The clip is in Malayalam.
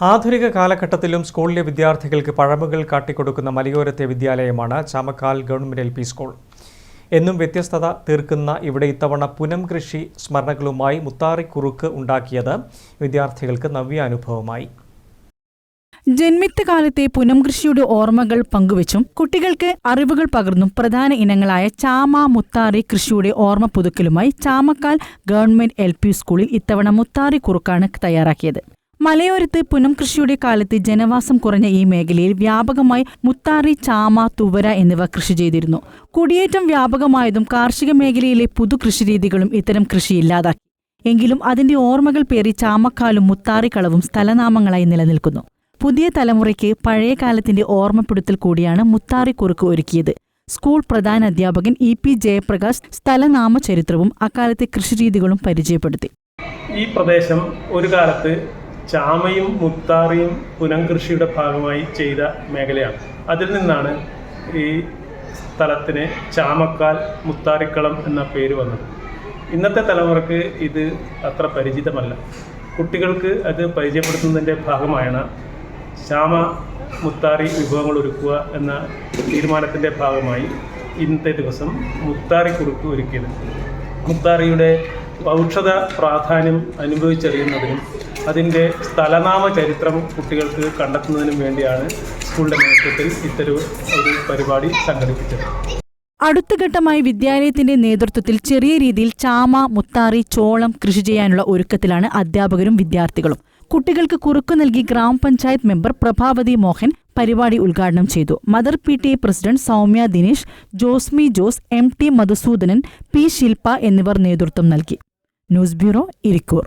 ആധുനിക കാലഘട്ടത്തിലും സ്കൂളിലെ വിദ്യാർത്ഥികൾക്ക് പഴമകൾ കാട്ടിക്കൊടുക്കുന്ന മലയോരത്തെ വിദ്യാലയമാണ് Chamakkal government L P school. എന്നും വ്യത്യസ്തത തീർക്കുന്ന ഇവിടെ ഇത്തവണ പുനം കൃഷി സ്മരണകളുമായി മുത്താറിക്കുറുക്ക് ഉണ്ടാക്കിയത് വിദ്യാർത്ഥികൾക്ക് നവ്യാനുഭവമായി ജന്മിത്ത കാലത്തെ പുനം കൃഷിയുടെ ഓർമ്മകൾ പങ്കുവച്ചും കുട്ടികൾക്ക് അറിവുകൾ പകർന്നും പ്രധാന ഇനങ്ങളായ ചാമ മുത്താറി കൃഷിയുടെ ഓർമ്മ പുതുക്കലുമായി ചാമക്കാൽ ഗവൺമെന്റ് എൽ സ്കൂളിൽ ഇത്തവണ മുത്താറി കുറുക്കാണ് തയ്യാറാക്കിയത്. മലയോരത്ത് പുനം കൃഷിയുടെ കാലത്ത് ജനവാസം കുറഞ്ഞ ഈ മേഖലയിൽ വ്യാപകമായി മുത്താറി ചാമ തുവര എന്നിവ കൃഷി ചെയ്തിരുന്നു. കുടിയേറ്റം വ്യാപകമായതും കാർഷിക മേഖലയിലെ പുതു കൃഷിരീതികളും ഇത്തരം കൃഷി ഇല്ലാതാക്കി. എങ്കിലും അതിന്റെ ഓർമ്മകൾ പേറി ചാമക്കാലും മുത്താറിക്കളവും സ്ഥലനാമങ്ങളായി നിലനിൽക്കുന്നു. പുതിയ തലമുറയ്ക്ക് പഴയ കാലത്തിന്റെ ഓർമ്മപ്പെടുത്തൽ കൂടിയാണ് മുത്താറിക്കുറുക്ക് ഒരുക്കിയത്. സ്കൂൾ പ്രധാന അധ്യാപകൻ ഇ പി ജയപ്രകാശ് സ്ഥലനാമ ചരിത്രവും അക്കാലത്തെ കൃഷിരീതികളും പരിചയപ്പെടുത്തി. ഈ പ്രദേശം ഒരു കാലത്ത് ചാമയും മുത്താറിയും പുനംകൃഷിയുടെ ഭാഗമായി ചെയ്ത മേഖലയാണ്. അതിൽ നിന്നാണ് ഈ സ്ഥലത്തിന് ചാമക്കാൽ മുത്താറിക്കളം എന്ന പേര് വന്നത്. ഇന്നത്തെ തലമുറയ്ക്ക് ഇത് അത്ര പരിചിതമല്ല. കുട്ടികൾക്ക് അത് പരിചയപ്പെടുത്തുന്നതിന്റെ ഭാഗമായാണ് ചാമ മുത്താറി വിഭവങ്ങൾ ഒരുക്കുക എന്ന തീരുമാനത്തിന്റെ ഭാഗമായി ഇന്നത്തെ ദിവസം മുത്താറി കുറുക്ക് ഒരുക്കിയത്. മുത്താറിയുടെ ഔഷധ പ്രാധാന്യം അനുഭവിച്ചറിയുന്നതിനും അതിന്റെ സ്ഥലനാമ ചരിത്രം കുട്ടികൾക്ക് കണ്ടെത്തുന്നതിനും വേണ്ടിയാണ് സ്കൂളിന്റെ നേതൃത്വത്തിൽ ഇത്തരം ഒരു പരിപാടി സംഘടിപ്പിച്ചത്. അടുത്ത ഘട്ടമായി വിദ്യാലയത്തിന്റെ നേതൃത്വത്തിൽ ചെറിയ രീതിയിൽ ചാമ മുത്താറി ചോളം കൃഷി ചെയ്യാനുള്ള ഒരുക്കത്തിലാണ് അധ്യാപകരും വിദ്യാർത്ഥികളും. കുട്ടികൾക്ക് കുറുക്കു നൽകി ഗ്രാമപഞ്ചായത്ത് മെമ്പർ പ്രഭാവതി മോഹൻ പരിപാടി ഉദ്ഘാടനം ചെയ്തു. Mother P T president Soumya Dinesh Josmi Jose M T Madhusoodanan P Shilpa എന്നിവർ നേതൃത്വം നൽകി. News bureau Irikkur.